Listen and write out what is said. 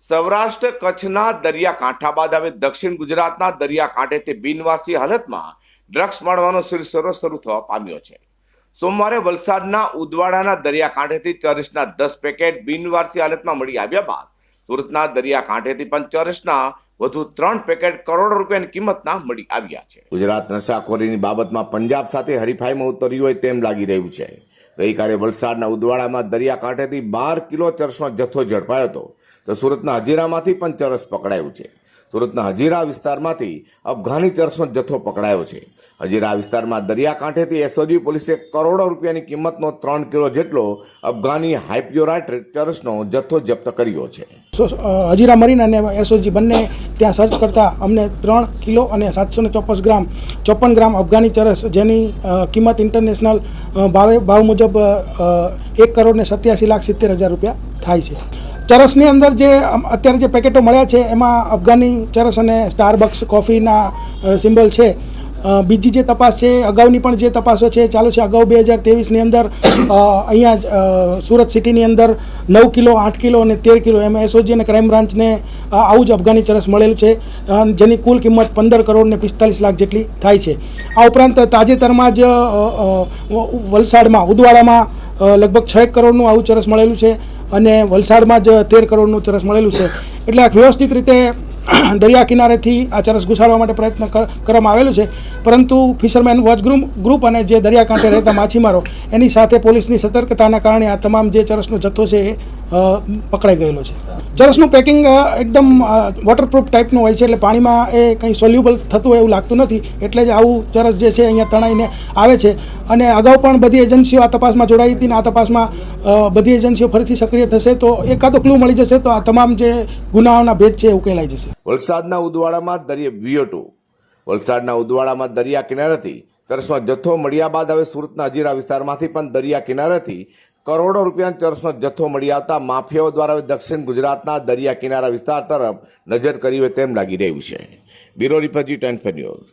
સૌરાષ્ટ્ર કચ્છના દરિયાકાંઠા બાદ હવે દક્ષિણ ગુજરાતના દરિયાકાંઠેથી બિનવાસી હાલતમાં ડ્રગ્સ મળવાનો સિલસિલો શરૂ થવા પામ્યો છે. સોમવારે વલસાડના ઉદવાડાના દરિયાકાંઠેથી ચરસના દસ પેકેટ બિનવારસી હાલતમાં મળી આવ્યા બાદ સુરતના દરિયાકાંઠેથી પણ ચરસના વધુ ત્રણ પેકેટ કરોડ રૂપિયાની કિંમતના મળી આવ્યા છે. ગુજરાત નશાખોરીની બાબતમાં પંજાબ સાથે હરીફાઈમાં ઉતર્યું હોય તેમ લાગી રહ્યું છે. ગઈકાલે વલસાડના ઉદવાડામાં દરિયાકાંઠેથી બાર કિલો ચરસનો જથ્થો ઝડપાયો હતો. તો સુરતના હજીરામાંથી પણ ચરસ પકડાયું છે. સુરતના હજીરા વિસ્તારમાંથી અફઘાની ચરસનો જથ્થો પકડાયો છે. હજીરા વિસ્તારમાં દરિયાકાંઠેથી એસઓજી પોલીસે કરોડો રૂપિયાની કિંમતનો ત્રણ કિલો જેટલો અફઘાની હાઇપ્યોરાઇટ ચરસનો જથ્થો જપ્ત કર્યો છે. હજીરા મરીન અને એસઓજી બંને ત્યાં સર્ચ કરતા અમને ત્રણ કિલો અને સાતસો ને ચોપન ગ્રામ ચોપન ગ્રામ અફઘાની ચરસ જેની કિંમત ઇન્ટરનેશનલ ભાવે, ભાવ મુજબ એક કરોડ ને સત્યાસી લાખ સિત્તેર હજાર રૂપિયા થાય છે. ચરસની અંદર જે અત્યારે જે પેકેટો મળ્યા છે, એમાં અફઘાની ચરસ અને સ્ટારબક્સ કોફીના સિમ્બલ છે. બીજી જે તપાસ છે, અગાઉની પણ જે તપાસો છે, ચાલુ છે, અગાઉ બે હજાર તેવીસની અંદર અહીંયા સુરત સિટીની અંદર નવ કિલો, આઠ કિલો અને તેર કિલો એમ એસઓજી અને ક્રાઇમ બ્રાન્ચને આવું જ અફઘાની ચરસ મળેલું છે જેની કુલ કિંમત પંદર કરોડ ને પિસ્તાલીસ લાખ જેટલી થાય છે. આ ઉપરાંત તાજેતરમાં જ વલસાડમાં, ઉદવાડામાં લગભગ છ એક કરોડનું આવું ચરસ મળેલું છે. અને વલસાડમાં જ તેર કરોડનું ચરસ મળેલું છે. એટલે વ્યવસ્થિત રીતે દરિયા કિનારેથી આ ચરસ ઘુસાડવા માટે પ્રયત્ન કર- કરવામાં આવેલું છે. પરંતુ ફિશરમેન વોચ ગ્રુપ ગ્રુપ અને જે દરિયાકાંઠે રહેતા માછીમારો, એની સાથે પોલીસની સતર્કતાના કારણે આ તમામ જે ચરસનો જથ્થો છે એ પકડાઈ ગયેલો છે. ચરસનું પેકિંગ એકદમ વોટરપ્રૂફ ટાઈપનું હોય છે એટલે પાણીમાં એ કંઈ સોલ્યુબલ થતું હોય એવું લાગતું નથી, એટલે જ આવું ચરસ જે છે અહીંયા તણાઈને આવે છે. અને અગાઉ પણ બધી એજન્સીઓ આ તપાસમાં જોડાઈ હતી ને આ તપાસમાં બધી એજન્સીઓ ફરીથી સક્રિય થશે તો એકાદો ક્લુ મળી જશે તો આ તમામ જે ગુનાઓના ભેદ છે એ ઉકેલાઈ જશે. વલસાડના ઉદવાડામાં દરિયા વિયોટુ વલસાડના ઉદવાડામાં દરિયા કિનારેથી તરસનો જથ્થો મળ્યા બાદ હવે સુરતના અજીરા વિસ્તારમાંથી પણ દરિયા કિનારેથી કરોડો રૂપિયાના ચરસનો જથ્થો મળી આવતા માફિયાઓ દ્વારા દક્ષિણ ગુજરાતના દરિયા કિનારા વિસ્તાર તરફ નજર કરી હોય તેમ લાગી રહ્યું છે. Bureau report Zee news.